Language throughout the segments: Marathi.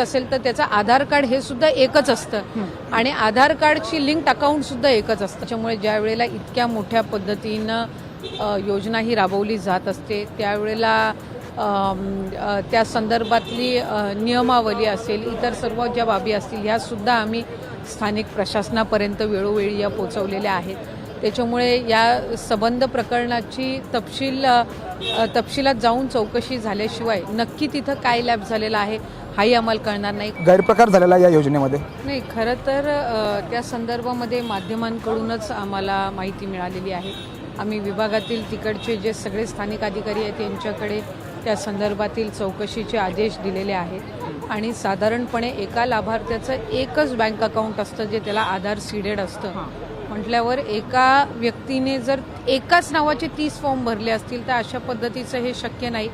असेल तर त्याचं आधार कार्ड हे सुद्धा एकच असतं. आणि आधार कार्डची लिंक अकाउंट सुद्धा एकच असतं. त्याच्यामुळे ज्या वेळेला इतक्या मोठ्या पद्धतीनं योजना ही राबवली जात असते त्यावेळेला त्या संदर्भातली नियमावली असेल इतर सर्व ज्या बाबी असतील ह्या सुद्धा आम्ही स्थानिक प्रशासनापर्यंत वेळोवेळी या पोचवलेल्या आहेत. त्याच्यामुळे या संबंध प्रकरणाची तपशील तपशिलात जाऊन चौकशी झाल्याशिवाय नक्की तिथं काय लॅब झालेला आहे हाही आम्हाला कळणार नाही. गैरप्रकार झालेला या योजनेमध्ये? नाही खरं तर अ, त्या संदर्भामध्ये माध्यमांकडूनच आम्हाला माहिती मिळालेली आहे. आम्ही विभागातील तिकडचे जे सगळे स्थानिक अधिकारी आहेत त्यांच्याकडे त्या संदर्भातील चौकशीचे आदेश दिलेले आहेत. आणि साधारणपणे एका लाभार्थ्याचं एकच बँक अकाउंट असतं जे त्याला आधार सीडेड असतं. म्हटल्यावर एका व्यक्तीने जर एकाच नावाचे तीस फॉर्म भरले असतील तर अशा पद्धतीचं हे शक्य नाही.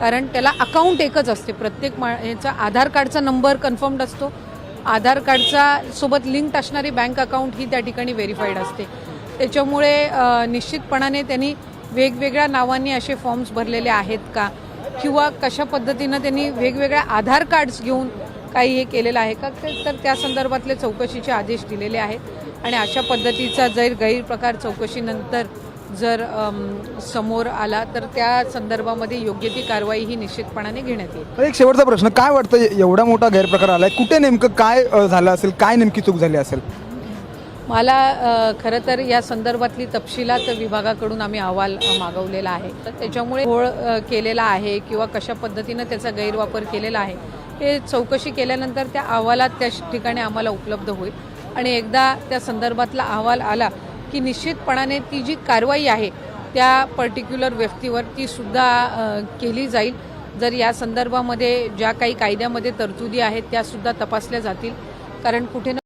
कारण त्याला अकाउंट एकच असते. प्रत्येक मा याचा आधार कार्डचा नंबर कन्फर्म्ड असतो. आधार कार्डचा सोबत लिंक्ड असणारी बँक अकाउंट ही त्या ठिकाणी व्हेरीफाईड असते. त्याच्यामुळे निश्चितपणाने त्यांनी वेगवेगळ्या नावांनी असे फॉर्म्स भरलेले आहेत का? किंवा कशा पद्धतीनं त्यांनी वेगवेगळ्या आधार कार्ड्स घेऊन काही हे केलेलं आहे का? ते- तर त्या संदर्भातले चौकशीचे आदेश दिलेले आहेत. आणि अशा पद्धतीचा जर गैरप्रकार चौकशीनंतर जर समोर आला तर त्या संदर्भामध्ये योग्य ती कारवाई ही निश्चितपणाने घेण्यात येईल. एक शेवटचा प्रश्न काय वाटतं एवढा मोठा गैरप्रकार आलाय? कुठे नेमकं काय झालं असेल काय नेमकी चूक झाली असेल? मला खरं तर या संदर्भातली तपशिलात विभागाकडून आम्ही अहवाल मागवलेला आहे. तर त्याच्यामुळे घोळ अ, केलेला आहे किंवा कशा पद्धतीनं त्याचा गैरवापर केलेला आहे हे चौकशी केल्यानंतर त्या अहवालात त्या ठिकाणी आम्हाला उपलब्ध होईल. आणि एकदा त्या संदर्भातला अहवाल आला की निश्चितपणाने ती जी कारवाई आहे त्या पर्टिक्युलर व्यक्तीवर ती सुद्धा केली जाईल. जर या संदर्भामध्ये ज्या काही कायद्यामध्ये तरतुदी आहेत त्यासुद्धा तपासल्या जातील. कारण कुठे ना